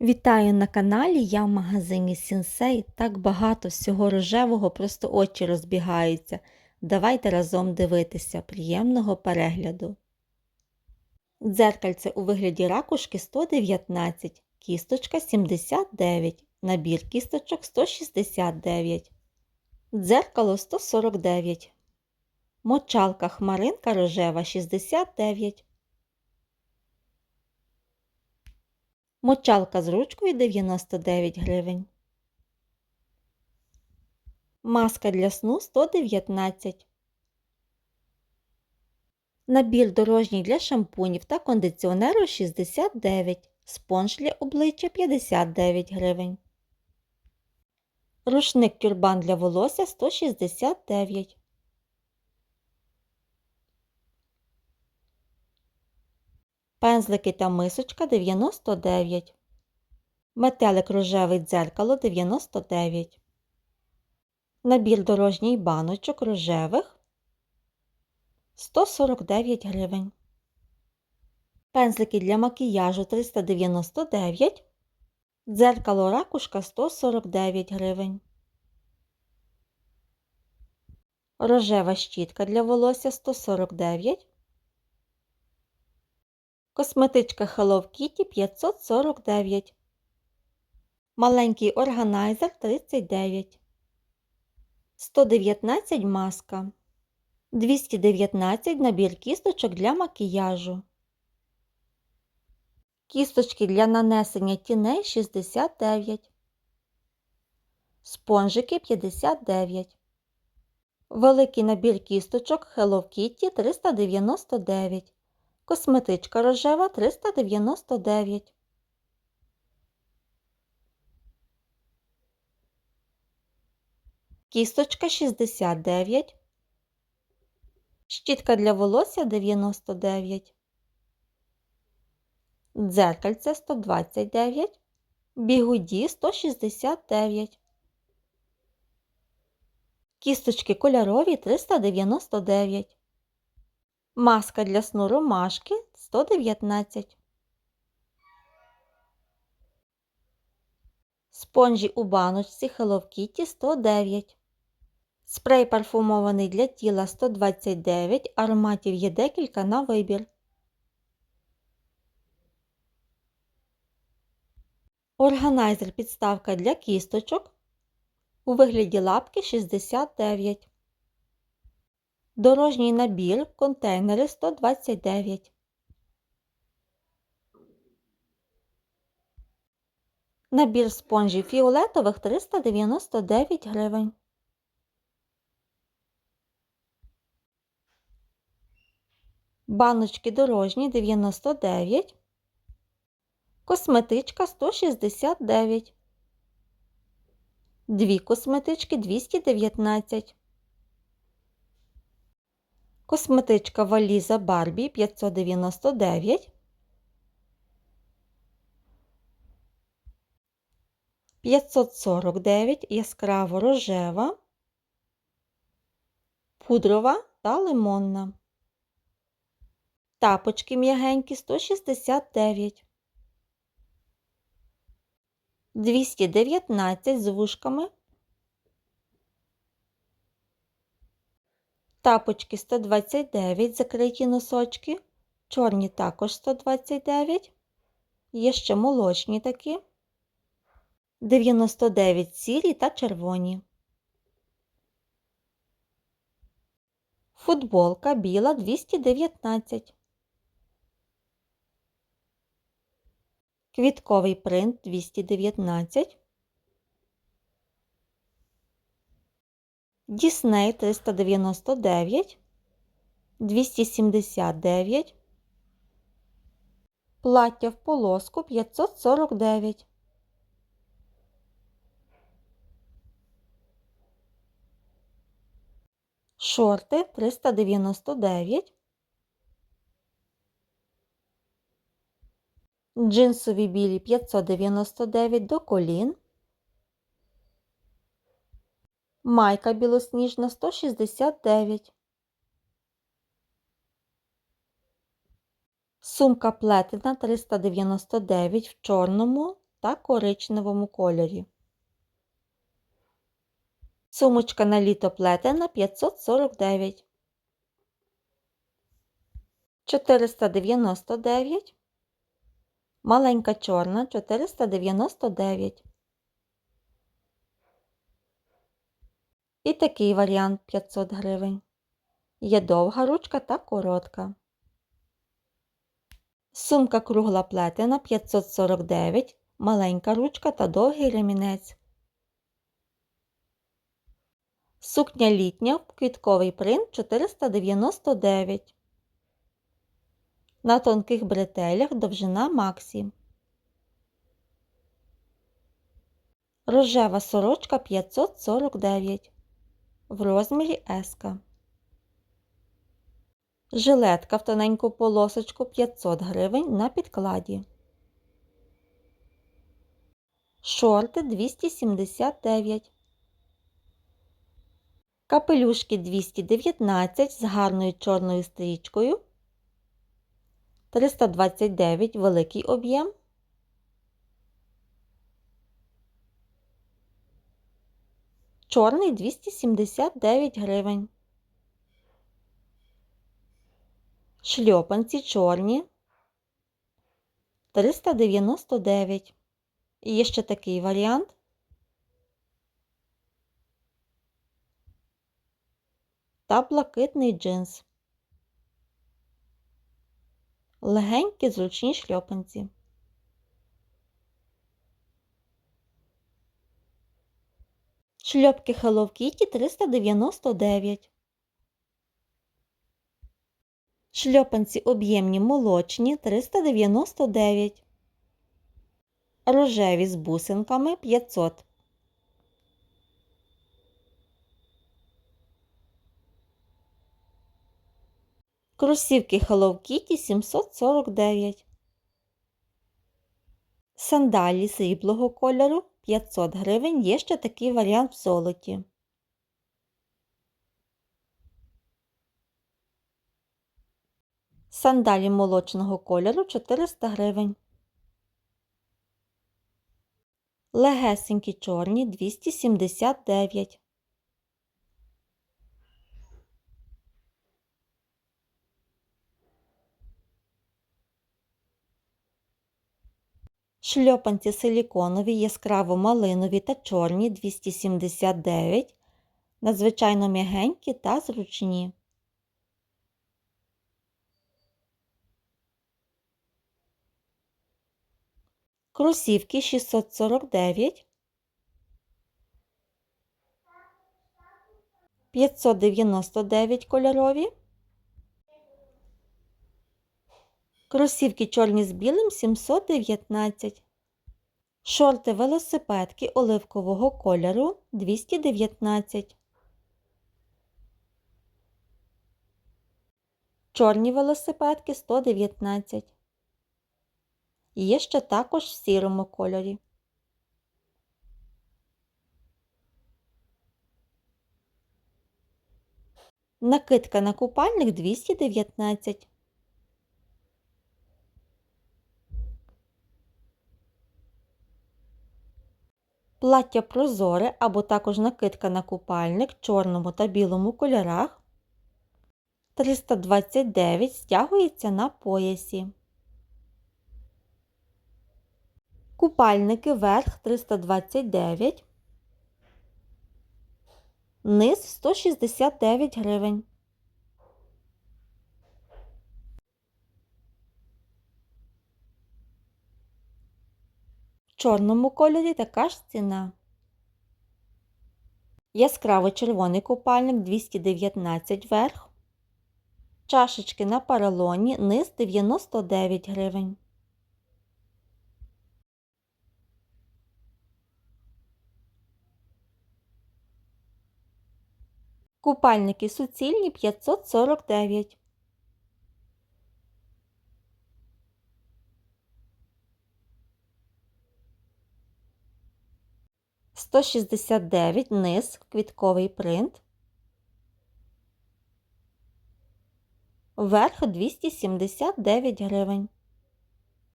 Вітаю на каналі, я в магазині Сінсей. Так багато всього рожевого, просто очі розбігаються. Давайте разом дивитися. Приємного перегляду. Дзеркальце у вигляді ракушки 119, кісточка 79, набір кісточок 169, дзеркало 149, мочалка хмаринка рожева 69. Мочалка з ручкою 99 гривень. Маска для сну 119. Набір дорожній для шампунів та кондиціонеру 69. Спонж для обличчя 59 гривень. Рушник тюрбан для волосся 169. Пензлики та мисочка 99. Метелик рожевий дзеркало 99. Набір дорожній баночок рожевих 149 гривень. Пензлики для макіяжу 399. Дзеркало ракушка 149 гривень. Рожева щітка для волосся 149. Косметичка Hello Kitty 549. Маленький органайзер 39. 119 маска. 219 набір кісточок для макіяжу. Кісточки для нанесення тіней 69. Спонжики 59. Великий набір кісточок Hello Kitty 399. Косметичка рожева 399. Кісточка 69. Щітка для волосся 99. Дзеркальце 129. Бігуді 169. Кісточки кольорові 399. Маска для сну ромашки 119. Спонжі у баночці Hello Kitty 109. Спрей парфумований для тіла 129. Ароматів є декілька на вибір. Органайзер підставка для кісточок у вигляді лапки 69. Дорожній набір контейнери 129. Набір спонжів фіолетових 399 гривень. Баночки дорожні 99. Косметичка 169. Дві косметички 219. Косметичка валіза Барбі 599. 549 яскраво рожева, пудрова та лимонна. Тапочки м'ягенькі 169. 219 з вушками. Тапочки 129, закриті носочки. Чорні також 129. Є ще молочні такі. 99 сірі та червоні. Футболка біла 219. Квітковий принт 219. Дісней 399, 279, плаття в полоску 549. Шорти 399. Джинсові білі 599 до колін. Майка білосніжна 169. Сумка плетена 399 в чорному та коричневому кольорі. Сумочка на літо плетена 549. 499. Маленька чорна 499. І такий варіант 500 гривень. Є довга ручка та коротка. Сумка кругла плетена 549, маленька ручка та довгий ремінець. Сукня літня, квітковий принт 499. На тонких бретелях довжина Максі. Рожева сорочка 549 в розмірі Еска. Жилетка в тоненьку полосочку 500 гривень на підкладі. Шорти 279. Капелюшки 219 з гарною чорною стрічкою. 329 великий об'єм. Чорний 279 гривень. Шльопанці чорні 399. І є ще такий варіант. Та блакитний джинс. Легенькі зручні шльопанці. Шльопки Hello Kitty 399. Шльопанці об'ємні молочні 399. Рожеві з бусинками 500. Кросівки Hello Kitty 749. Сандалі сріблого кольору 500 гривень. Є ще такий варіант в золоті. Сандалі молочного кольору 400 гривень. Легесенькі чорні 279. Шльопанці силіконові, яскраво малинові та чорні 279, надзвичайно м'ягенькі та зручні. Кросівки 649, 599 кольорові. Кросівки чорні з білим 719. Шорти велосипедки оливкового кольору 219. Чорні велосипедки 119. Є ще також в сірому кольорі. Накидка на купальник 219. Плаття прозоре або також накидка на купальник чорному та білому кольорах 329 стягується на поясі. Купальники верх 329, низ 169 гривень. Чорному кольорі така ж ціна. Яскраво червоний купальник 219 верх. Чашечки на поролоні низ 99 гривень. Купальники суцільні 549. Сто шістдесят дев'ять низ, квітковий принт. Верх 279 гривень.